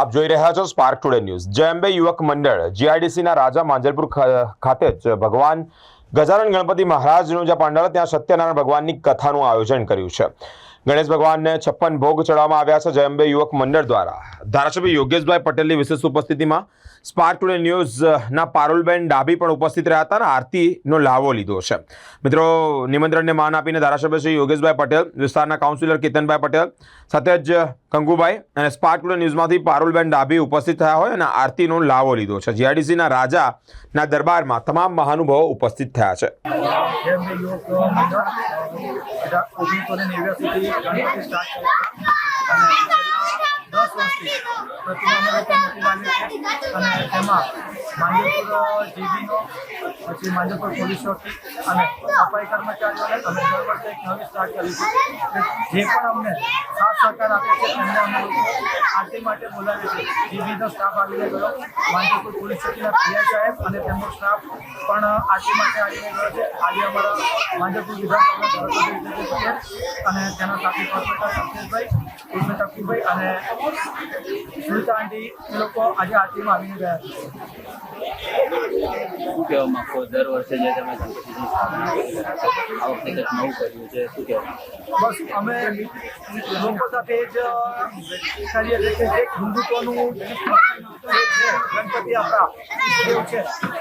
આપ જોઈ રહ્યા છો સ્પાર્ક ટુડે ન્યૂઝ જેએમબે યુવક મંડળ જીઆઈડીસીના રાજા માંજલપુર ખાતે જ ભગવાન ગજાનન ગણપતિ મહારાજનું જે પંડાળ ત્યાં સત્યનારાયણ ભગવાનની કથાનું આયોજન કર્યું છે. ગણેશ ભગવાનને છપ્પન ભોગ ચડાવવામાં આવ્યા છે જયંબે યુવક મંડળ દ્વારા. ધારાસભ્ય યોગેશભાઈ પટેલની વિશેષ ઉપસ્થિતિમાં સ્પાર્ક ટુડે ન્યૂઝના પારુલબેન ડાભી પણ ઉપસ્થિત રહ્યા હતા અને આરતીનો લાવો લીધો છે. મિત્રો, નિમંત્રણને માન આપીને ધારાસભ્ય શ્રી યોગેશભાઈ પટેલ, વિસ્તારના કાઉન્સિલર કેતનભાઈ પટેલ સાથે જ કંગુભાઈ અને સ્પાર્ક ટુડે ન્યૂઝમાંથી પારુલબેન ડાભી ઉપસ્થિત થયા હોય અને આરતીનો લાવો લીધો છે. જીઆઈડીસીના રાજાના દરબારમાં તમામ મહાનુભાવો ઉપસ્થિત થયા છે. 我要 વર્ષથી પ્રતિમા મોટી છે. અને તેમાં માંજલપુર જીબીનો પછી માંજલપુર પોલીસ અને સફાઈ કર્મચારીઓને અમે દર સ્ટાર્ટ કરી જે પણ અમને સાથ સહકાર આપે છે તેમને અમે આરતી માટે બોલાવીએ છીએ જીબીનો સ્ટાફ આવીને ગયો માંજલપુર પોલીસ ચોકીના પીઆઈ સાહેબ અને તેમનો સ્ટાફ પણ આરતી માટે આવીને ગયો છે, આજે અમારા માંજલપુર વિધાનસભા અને તેના સાથી કોર્પોરેટર સંતોષભાઈ ઉર્ફે અને સુનિતા આંટી એ લોકો આજે આરતીમાં આવીને ગયા છે. શું કહેવા માંગો દર વર્ષે જે તમે આ વખતે કંઈક નવું કર્યું છે શું કહેવા બસ અમે લોકો સાથે જ કરીએ છીએ કે હિન્દુત્વનું ગણપતિ આપણા છે.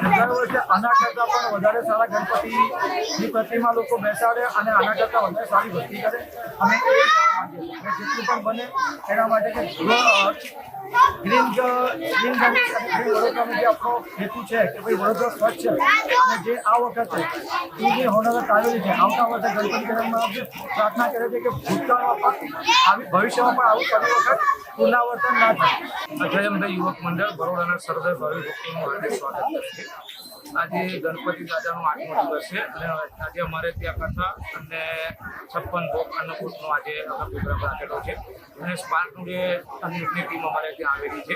દર વર્ષે આના કરતાં પણ વધારે સારા ગણપતિની પ્રતિમા લોકો બેસાડે અને આના કરતાં વધારે સારી ભક્તિ કરે. અમે અને જેટલું પણ બને એના માટે કે ગ્રીન ગ્રીન વડોદરાનો જે આપણો હેતુ છે કે ભાઈ વડોદરા સ્વચ્છ છે અને જે આ વખતે ટીવી હોનારત આવેલી છે આવતા વર્ષે ગણપતિ જન્મમાં જે પ્રાર્થના કરે છે કે ભૂતકાળમાં પણ આવી ભવિષ્યમાં પણ આવું ફરી વખત પુનરાવર્તન ના થાય અજયમભાઈ યુવક મંડળ બરોડાના સરદાર ભાવિ ભક્તિનું હાર્દિક સ્વાગત કરશે આજે ગણપતિ દાદાનો આઠમો દિવસ છે. અને આજે અમારે ત્યાં કથા અને છપ્પન ભોગ અન્નકૂટનો આજે પ્રોગ્રામ રાખેલો છે. અને સ્પાર્ક ટુડે અન્નકૂટની ટીમ અમારે ત્યાં આવેલી છે.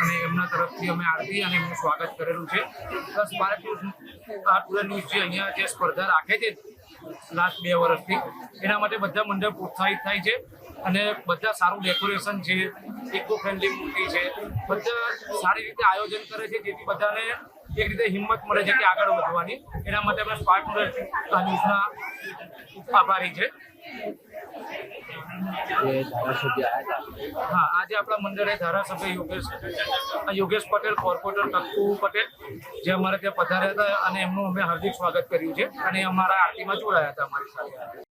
અને એમના તરફથી અમે આરતી અને એમનું સ્વાગત કરેલું છે. સ્પાર્ક આ ટુડે ન્યૂઝ જે અહીંયા જે સ્પર્ધા રાખે છે લાસ્ટ બે વર્ષથી, એના માટે બધા મંડળ પ્રોત્સાહિત થાય છે. અને બધા સારું ડેકોરેશન છે ઇકો ફ્રેન્ડલી મૂર્તિ છે, બધા સારી રીતે આયોજન કરે છે, જેથી બધાને એક રીતે હિંમત મળે છે કે આગળ વધવાની. એના માટે અમે સ્પાર્ક ન્યૂઝના આભારી છે. હા આજે આપણા મંડળે ધારાસભ્ય યોગેશ યોગેશ પટેલ કોર્પોરેટર કક્કુ પટેલ જે અમારે ત્યાં પધાર્યા હતા અને એમનું અમે હાર્દિક સ્વાગત કર્યું છે. અને અમારા આરતીમાં જોડાયા હતા અમારી સાથે.